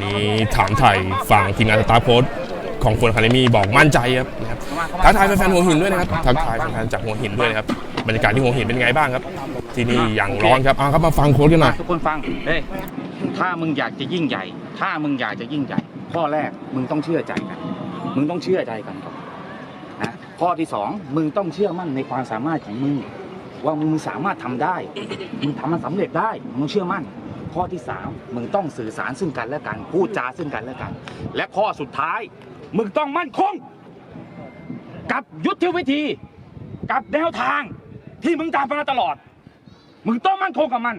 วันนี้ถามไทยฝั่งทีมงานสตาร์โค้ชของคนคาเดมี่บอกมั่นใจครับนะครับทักทายแฟนๆหัวหินด้วยนะครับทักทายแฟนๆจากหัวหินด้วยนะครับบรรยากาศที่หัวหินเป็นไงบ้างครับ ที่นี่อย่างร้อนครับเอาครับมาฟังโค้ชกันหน่อยทุกคนฟังเฮ้ยถ้ามึงอยากจะยิ่งใหญ่ ถ้ามึงอยากจะยิ่งใหญ่ ข้อแรกมึงต้องเชื่อใจกัน มึงต้องเชื่อใจกันก่อนนะข้อที่สองมึงต้องเชื่อมั่นในความสามารถของมึงว่ามึงสามารถทำได้ มึงทำมันสำเร็จได้ มึงเชื่อมั่น ข้อที่สามมึงต้องสื่อสารซึ่งกันและกันพูดจาซึ่งกันและกัน และข้อสุดท้าย มึงต้องมั่นคง กับยุทธวิธี กับแนวทางที่มึงตามมาตลอด มึงต้องมั่นคงกับมัน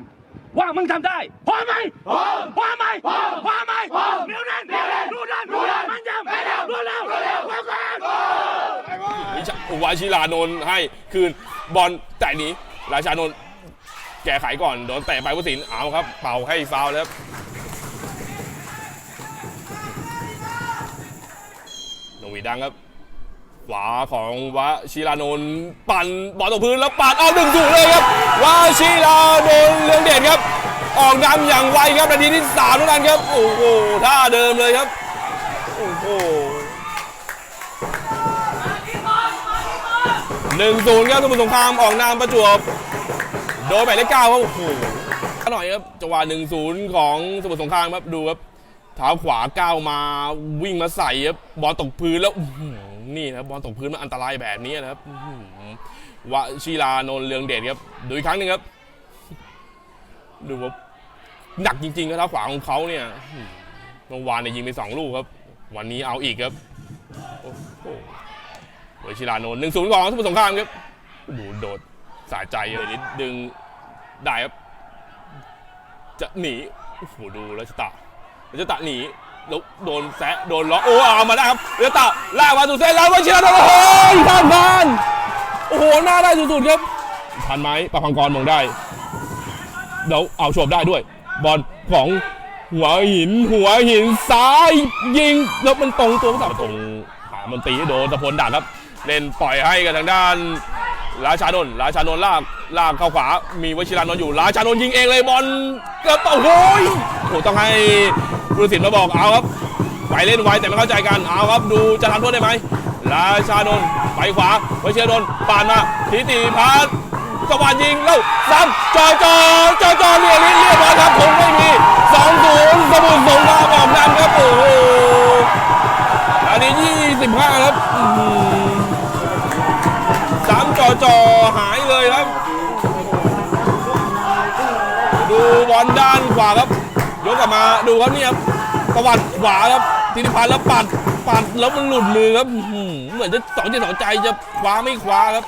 ว่ามึงทำได้พร้อมไหมพร้อมพร้อมไหมพร้อมพร้อมไหมพร้อมเร็วนั้นเร็วนั้นรู้นั้นรู้นั้นมันยังเร็วเร็วเร็วเร็วเร็วกันวิชาวชิรานนท์ให้คืนบอลแต่นี้ราชานนท์ แก้ไขก่อนโดนเตะไปผู้สินเอาครับ เป่าให้ฟาวแล้วครับนงหวีดังครับขวาของวชิรานนท์ปั่นบอลตกพื้นแล้วปัดเอาหนึ่งถูกเลยครับวชิรานนท์เรืองเด่นครับ ออกนำอย่างไวครับนาทีที่สามเท่านั้นครับโอ้โหท่าเดิมเลยครับโอ้โหหนึ่งศูนย์ครับสมุทรสงครามออกนามประจวบ โดนหมายเลขเก้าครับโอ้โหหน่อยครับจังหวะหนึ่งศูนย์ของสมุทรสงครามครับดูครับเท้าขวาก้าวมาวิ่งมาใส่ครับบอลตกพื้นแล้วนี่นะครับบอลตกพื้นมันอันตรายแบบนี้นะครับวชิรานนท์เรืองเดชครับดูอีกครั้งหนึ่งครับดูว่าหนักจริงๆครับเท้าขวาของเขาเนี่ยเมื่อวานเนี่ยยิงไปสองลูกครับ วันนี้เอาอีกครับโอ้โหวชิรานนท์หนึ่งศูนย์ของสมุทรสงครามครับดูโดดสาใจเลยนิดดึง ได้ครับ จะหนีโอ้โหดูรัชตะรัชตะหนีแล้วโดนแซะโดนล้อโอ้เอามาได้ครับรัชตะลากมาสู่เส้นแล้ววชิรานนท์โอ้โหผ่านผ่านโอ้โหหน้าได้สุดๆครับทันไหมประพังกรมองได้เดี๋ยวเอาโฉบได้ด้วย บอลของหัวหิน หัวหินซ้ายยิงแล้วมันตรงตัวผู้สาตรงหามันตีโดนตะพลดักครับ เล่นปล่อยให้กับทางด้าน ราชานนท์ราชานนท์ลากลากเข้าขวา มีวชิรานนท์อยู่ ราชานนท์ยิงเองเลยบอลเกือบโอ้โหยโอ้โหต้องให้ผู้ตัดสินมาบอกเอาครับไปเล่นไวแต่ไม่เข้าใจกันเอาครับดูจะทำโทษได้ไหมราชานนท์ไปขวาวชิรานนท์ปานมาทิติพัฒน์จังหวะยิงแล้วซ้ำจอจอจอจอเรียลิ้นเรียบร้อยครับคงไม่มีสองศูนย์สมุทรสงครามออกนำครับโอ้โหอันนี้ยี่สิบห้าครับ จอจอหายเลยครับ ดูบอลด้านขวาครับยกกลับมาดูครับเนี่ยครับตวัดขวาครับธิติพันธ์แล้วปัดปัดแล้วมันหลุดมือครับเหมือนจะสองใจสองใจจะคว้าไม่คว้าครับ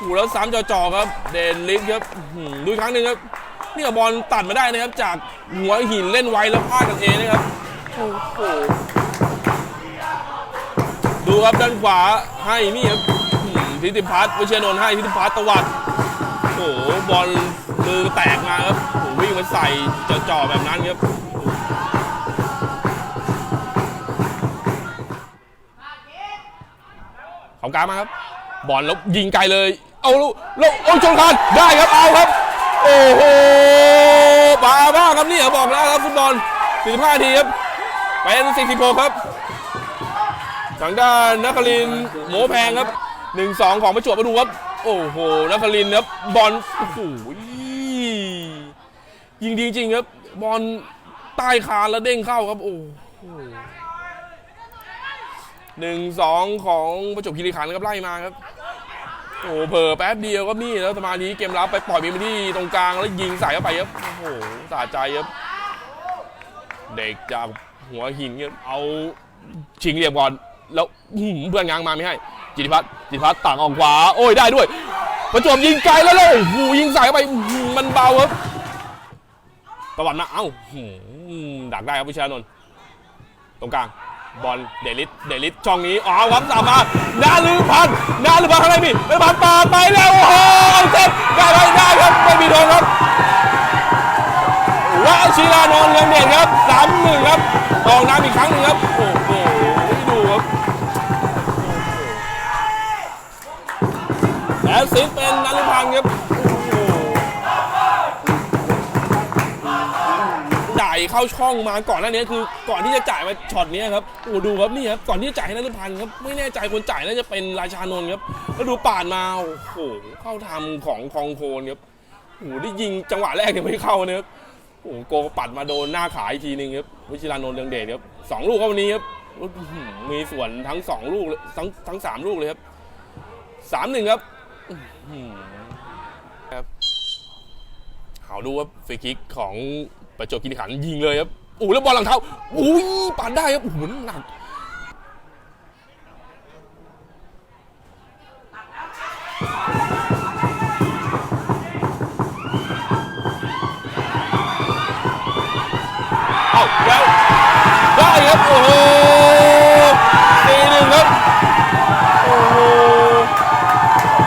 ถูแล้วสามจอจอครับ เดนลิสครับดูครั้งหนึ่งครับนี่บอลตัดมาได้นะครับ จากหัวหินเล่นไวแล้วพลาดกันเองนะครับโอ้โหดูครับด้านขวาให้นี่ครับ ทิติพัฒน์วิเชียรนนท์ให้ทิติพัฒน์ตวัดโอ้โหบอลมือแตกมาครับโอ้วิ่งมาใส่จ่อๆแบบนั้นครับเขากลางมาครับ บอลแล้วยิงไกลเลย เอาล้วแล้วโอ้ชนคานได้ครับเอาครับ โอ้โหบ้ามาครับนี่บอกแล้วครับฟุตบอล 45นาทีครับเป็น46ครับทางด้านนักคลินโหมแพงครับ หนึ่งสองของประจวบมาดูครับ โอ้โหนักคลินครับบอลโอ้โหยิงดีจริงครับ บอลใต้คานแล้วเด้งเข้าครับ โอ้โหหนึ่งสองของประจวบคีรีขันธ์ครับไล่มาครับโอ้โหเผลอแป๊บเดียวครับนี่แล้วสมาธิเกมรับไปปล่อยมีมาที่ตรงกลางแล้วยิงใส่เข้าไปครับ โอ้โหสะใจครับ เด็กจากหัวหินครับเอาชิงเหลี่ยมก่อน แล้วเพื่อนง้างมาไม่ให้ จิติพัฒน์จิติพัฒน์ต่างออกขวา โอ้ยได้ด้วย ประจวบยิงไกลแล้วเลยโอ้โหยิงใส่เข้าไปมันเบาครับตะวันมาเอ้าหืมดักได้ครับวิชานนท์ตรงกลางบอลเดลิสเดลิสช่องนี้อ๋อครับสามมานาลือพันนาลือพันธ์ข้างในมีนาลือพันปาไปแล้วโอ้โหเอาเซฟได้ไหมได้ครับไม่มีโดนครับวชิรานนท์เรืองเด่นครับสามหนึ่งครับออกน้ำอีกครั้งหนึ่งครับโอ้โหดูครับ แอสซิสต์เป็นนันทพันธ์ครับโอ้โหได้เข้าช่องมาก่อนหน้านี้คือ ก่อนที่จะจ่ายมาช็อตนี้ครับโอ้ดูครับนี่ครับก่อนที่จะจ่ายให้นฤพันธ์ครับไม่แน่ใจคนจ่ายน่าจะเป็นราชานนท์ครับแล้วดูปาดมาโอ้โหเข้าทำของคองโคนครับโอ้โหได้ยิงจังหวะแรกยังไม่เข้านะครับโอ้โหโกปัดมาโดนหน้าขาอีกทีนึงครับวิชิรานนท์เรืองเดชครับสองลูกครับวันนี้ครับ มีส่วนทั้งสองลูกเลยทั้งทั้งสามลูกเลยครับสามหนึ่งครับครับเอาดูว่าฟรีคิกของประจวบกินขันยิงเลยครับอู้แล้วบอลหลังเท้าอุ้ยปาดได้ครับโอ้โหหนัก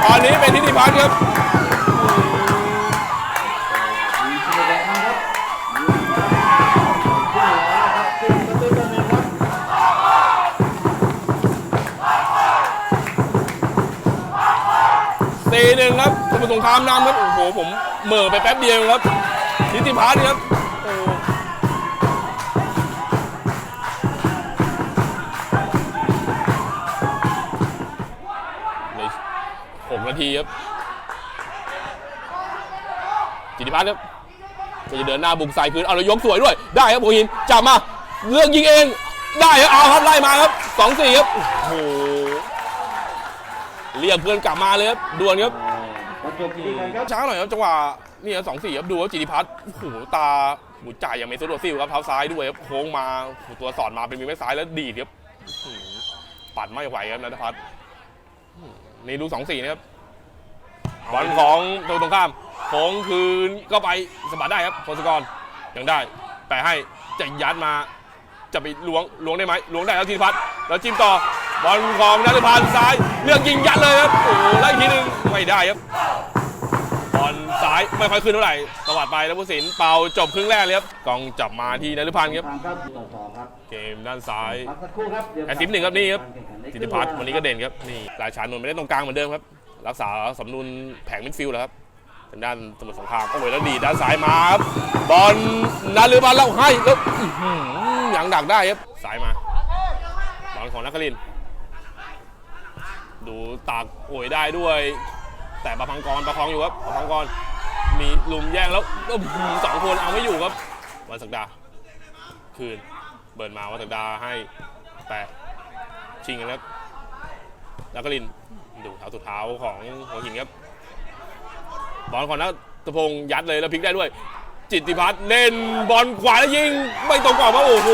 ตอนนี้เป็นทิติพัฒน์ครับมีชิมแดงนะครับขึ้นประตูต่อหนึ่งครับตีหนึ่งครับสมุทรสงครามนำครับ โอ้โห ผมเหม่อไปแป๊บเดียวครับทิติพัฒน์ครับ ทีครับจิติพัฒน์ครับก็จะเดินหน้าบุกใส่คืนเอาแล้วยกสวยด้วย ได้ครับโอหินจับมาเลือกยิงเองได้ครับเอาครับไล่มาครับสองสี่ครับโอ้โหเรียกเพื่อนกลับมาเลยครับด่วนครับประจวบคีรีขันธ์ครับช้าหน่อยครับจังหวะนี่ครับสองสี่ครับดูว่าจิติพัฒน์โอ้โหตาหมุจ่ายอย่างเมซุโดซิลครับเท้าซ้ายด้วยครับโค้งมาโอ้โหตัวสอดมาเป็นมือแม่ซ้ายแล้วดีดครับอื้อหือปัดไม่ไหวครับนัทพัฒน์อื้อนี่ดูสองสี่นะครับ บอลของตัวตรงข้ามโค้งคืนก็ไปสะบัดได้ครับพงศกรยังได้ แต่ให้จะยัดมา จะไปล้วงล้วงได้ไหมล้วงได้แล้วจิติพัฒน์แล้วจิ้มต่อบอลของนัทพัฒน์ซ้ายเลือกยิงยัดเลยครับโอ้โหไล่ทีหนึงไม่ได้ครับบอลซ้ายไม่ค่อยขึ้นเท่าไหร่ตวัดไปแล้วผู้สินเป่าจบครึ่งแรกเลยครับกองจับมาที่นฤพันธ์ครับทางครับต่อต่อครับเกมด้านซ้ายพักสักครู่ครับเดี๋ยวแอซิปหนึ่งครับนี่ครับการแข่งขันในจิติพัฒน์วันนี้ก็เด่นครับนี่ราชานนท์ไม่ได้ตรงกลางเหมือนเดิมครับ รักษาสำนุนแผงมิดฟิลด์แล้วครับทางด้านสมุทรสงครามโอ้ยแล้วดีด้านซ้ายมาครับบอลนันฤพันธ์แล้วให้แล้วอื้อหือยังดักได้ครับซ้ายมาบอลของนักลิน ดูตักโอยได้ด้วย แต่ประพังกรประคองอยู่ครับประพังกรมีลุมแย่งแล้วสองคนเอาไม่อยู่ครับวันศักดา คืนเบิร์นมาวันศักดาให้แปะชิงกันแล้วก็ลิน ดูเท้าสุดเท้าของหัวหินครับบอลของนัทพงยัดเลยแล้วพลิกได้ด้วย จิตติพัฒน์เล่นบอลขวาแล้วยิงไม่ตรงกรอบครับโอ้โห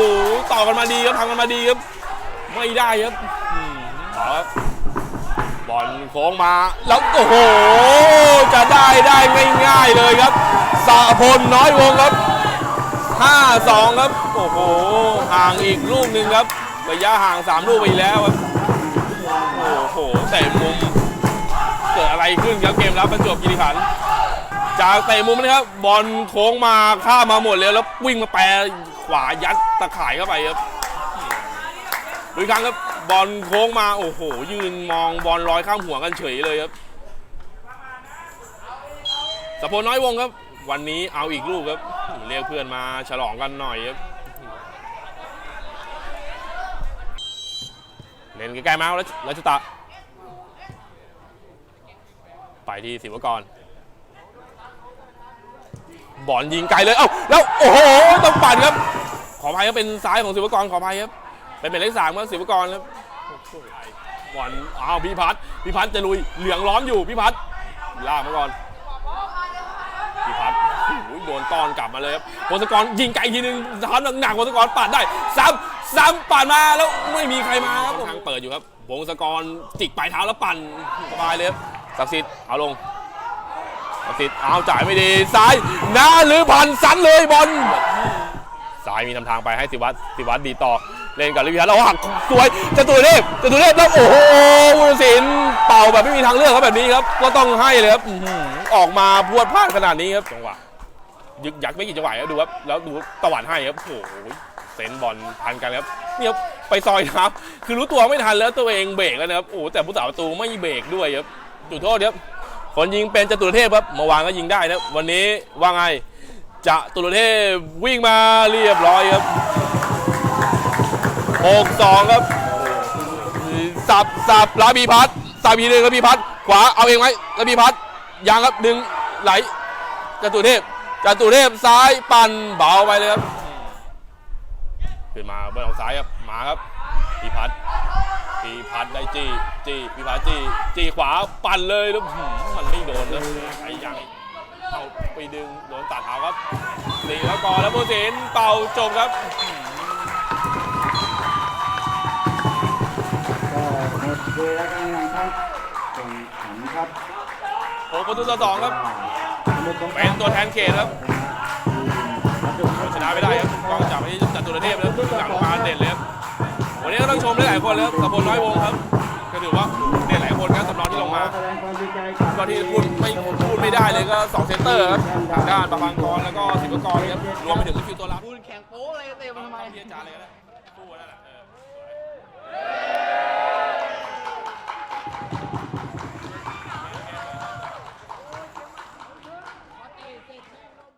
ต่อกันมาดีครับทำกันมาดีครับ ไม่ได้ครับอืมเอบอลโค้งมาแล้วโอ้โหจะได้ได้ง่ายๆเลยครับสะพลน้อยวงครับ5-2ครับโอ้โหห่างอีกลูกหนึ่งครับระยะห่าง3ลูกไปแล้วครับ อ้โหเตะมุมเกิดอะไรขึ้นครับเกมรับประจวบคีรีขันธ์จากเตะมุมนะครับบอลโค้งมาข้ามมาหมดเลยแล้ววิ่งมาแปรขวายัดตะข่ายเข้าไปครับดูอีกครั้งครับบอลโค้งมาโอ้โห ยืนมองบอลลอยข้ามหัวกันเฉยเลยครับสะโพน้อยวงครับ วันนี้เอาอีกลูกครับ เรียกเพื่อนมาฉลองกันหน่อยครับ เล่นใกล้ๆมาแล้วรัชตะ ไปที่ศิวกร บอลยิงไกลเลย เอ้า แล้ว โอ้โห ต้องปั่นครับ ขออภัยครับเป็นซ้ายของศิวกร ขออภัยครับ เป็นเป็นเลขสามครับศิวกรครับบอลอ้าวพี่พัฒพี่พัฒจะลุย เหลืองล้อมอยู่พี่พัฒลากมาก่อนพี่พัฒโดนต้อนกลับมาเลยครับพงศกรยิงไกลทีนึงทำหนักๆพงศกรปาดได้ซ้ำ ซ้ำปาดมาแล้วไม่มีใครมาครับทางเปิดอยู่ครับพงศกรจิกปลายเท้าแล้วปั่นสบายเลยครับศักดิ์สิทธิ์เอาลงศักดิ์สิทธิ์เอาจ่ายไม่ดีซ้ายหน้าหรือพันสันเลยบอลซ้ายมีทำทางไปให้สิวัตรสิวัตรดีต่อเล่นกับลิวิฮัทเราหักสวยจะตุเทพจะตุเทพแล้วโอ้โหวุฒิศิลป์เป่าแบบไม่มีทางเลือกครับแบบนี้ครับ ก็ต้องให้เลยครับออกมาพรวดพลาดขนาดนี้ครับจังหวะยึกยักไม่กี่จังหวะครับดูครับแล้วดูตะวันให้ครับโอ้โห เซนบอลทันกันครับนี่ครับไปซอยครับ คือรู้ตัวไม่ทันแล้วตัวเองเบรกแล้วนะครับโอ้แต่ผู้สาประตูไม่เบรกด้วยครับจุดโทษครับคนยิงเป็นจตุรเทพครับเมื่อวานก็ยิงได้นะวันนี้ว่าไงจะตุลเทพวิ่งมาเรียบร้อยครับหกสองครับสับสับลาบีพัดสับอีกหนึ่งลาบีพัดขวาเอาเองไหมลาบีพัดยังครับดึงไหลจตุเทพจตุเทพซ้ายปั่นเบาไปเลยครับ ขึ้นมาเบอร์ของซ้ายครับมาครับพีพัดพีพัดได้จี้จี้พีพัดจี้จี้ขวาปั่นเลยแล้วหืมมันไม่โดนนะไอ้ยังเอาไปดึงโดนตัดเท้าครับนี่แล้วก่อนแล้วผู้สินเป่าจบครับก็หมดเวลาการแข่งขันแข่งขันครับหกประตูต่อสองครับสมุทรสงครามเป็นตัวแทนเขตครับเอาชนะไม่ได้ครับต้องจับให้จัตุรเทพนะครับหลังมาเด่นเลยครับวันนี้ก็ต้องชมหลายๆคนเลยครับสมพลน้อยวงครับ ก็ถือว่าเด่นหลายคนครับสำรองที่ลงมาแสดงความดีใจกับก็ที่พูดไม่พูดไม่ได้เลยก็สองเซนเตอร์ครับทางด้านประพังกรแล้วก็ศิวกรครับรวมไปถึงมิดฟิลด์ตัวรับคุณแข่งโป๊อะไรเต็มทำไมที่อาจารย์เลยก็ได้สู้กันนั่นแหละ